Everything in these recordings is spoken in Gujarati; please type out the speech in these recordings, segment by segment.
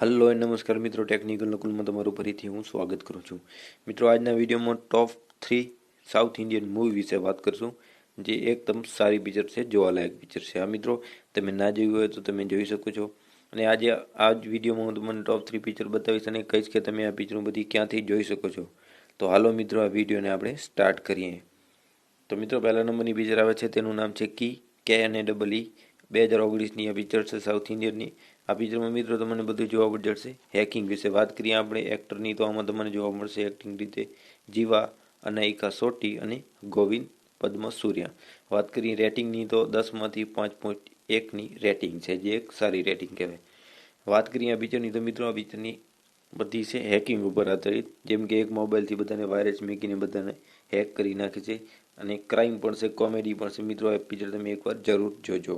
હલો એ નમસ્કાર મિત્રો. ટેકનિકલ નકુલમાં તમારું ફરીથી હું સ્વાગત કરું છું. મિત્રો, આજના વિડીયોમાં top three South Indian movie વિશે વાત કરશું, જે એકદમ સારી પિક્ચર છે, જોવાલાયક પિક્ચર છે. આ મિત્રો, તમે ના જોયું હોય તો તમે જોઈ શકો છો. અને આજે આ જ વિડીયોમાં હું તમને ટોપ થ્રી પિક્ચર બતાવીશ અને કહીશ કે તમે આ પિક્ચર બધી ક્યાંથી જોઈ શકો છો. તો હાલો, મિત્રો, આ વિડીયોને આપણે સ્ટાર્ટ કરીએ. તો મિત્રો, પહેલા નંબરની પિક્ચર આવે છે, તેનું નામ છે કી કે એ ડબલ ઈ બે હજાર ઓગણીસની આ પિક્ચર છે સાઉથ ઇન્ડિયનની. આ પિક્ચરમાં મિત્રો તમને બધું જોવા મળી જશે હેકિંગ વિશે વાત કરીએ આપણે. એક્ટરની તો આમાં તમને જોવા મળશે એક્ટિંગ રીતે જીવા અનાયિકા સોટી અને ગોવિંદ પદ્મ સૂર્યા વાત કરીએ રેટિંગની તો દસમાંથી પાંચ પોઈન્ટ એકની રેટિંગ છે, જે એક સારી રેટિંગ કહેવાય. વાત કરીએ આ પિક્ચરની તો મિત્રો આ પિક્ચરની બધી છે હેકિંગ ઉપર આધારિત. જેમ કે એક મોબાઈલથી બધાને વાયરસ મેકીને બધાને હેક કરી નાખે છે. અને ક્રાઇમ પણ છે કોમેડી પણ છે. મિત્રો આ પિક્ચર તમે એકવાર જરૂર જોજો.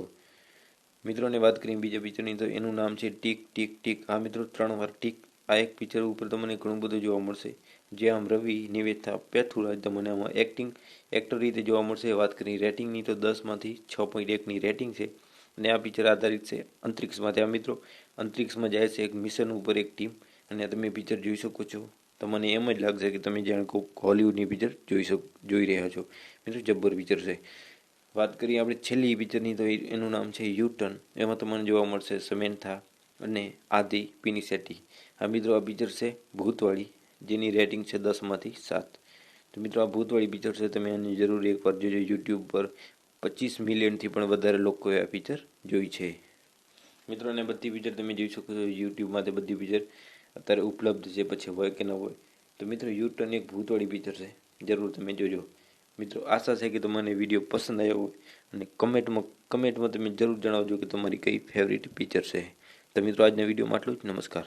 મિત્રોને વાત કરીએ બીજા પિક્ચરની, તો એનું નામ છે ટીક ટીક ટીક. આ મિત્રો ત્રણ વાર ટીક. આ એક પિક્ચર ઉપર તમને ઘણું બધું જોવા મળશે. જે આમ રવિ, નિવેદતા પેથુરાજ તમને આમાં એક્ટિંગ એક્ટર રીતે જોવા મળશે. વાત કરીએ રેટિંગની તો દસમાંથી છ પોઈન્ટ એકની રેટિંગ છે. અને આ પિક્ચર આધારિત છે અંતરિક્ષમાંથી આ મિત્રો અંતરિક્ષમાં જાય છે એક મિશન ઉપર એક ટીમ અને તમે પિક્ચર જોઈ શકો છો. તમને એમ જ લાગશે કે તમે જાણે કોક હોલિવૂડની પિક્ચર જોઈ શકો, જોઈ રહ્યા છો. મિત્રો જબ્બર પિક્ચર છે. વાત કરીએ આપણે છેલ્લી પિક્ચરની, તો એનું નામ છે યુ ટર્ન એમાં તમને જોવા મળશે સમેન્થા અને આદિ પિનિસેટી. આ મિત્રો, આ પિક્ચર છે ભૂતવાળી, જેની રેટિંગ છે દસમાંથી સાત. તો મિત્રો, આ ભૂતવાળી પિક્ચર છે, તમે આની જરૂર એકવાર જોજો યુટ્યુબ પર. પચીસ મિલિયનથી પણ વધારે લોકોએ આ પિક્ચર જોઈ છે. મિત્રો, અને બધી પિક્ચર તમે જોઈ શકો છો યુટ્યુબમાં તે બધી પિક્ચર. અત્યારે ઉપલબ્ધ છે, પછી હોય કે ન હોય. તો મિત્રો, યુટર્ન એક ભૂતવાળી પિક્ચર છે. જરૂર તમે જોજો. મિત્રો, આશા છે કે તમને વીડિયો પસંદ આવ્યો હોય અને કમેન્ટમાં કમેન્ટમાં તમે જરૂર જણાવજો કે તમારી કઈ ફેવરિટ પિક્ચર છે. તો મિત્રો, આજના વિડીયોમાં આટલું જ. નમસ્કાર.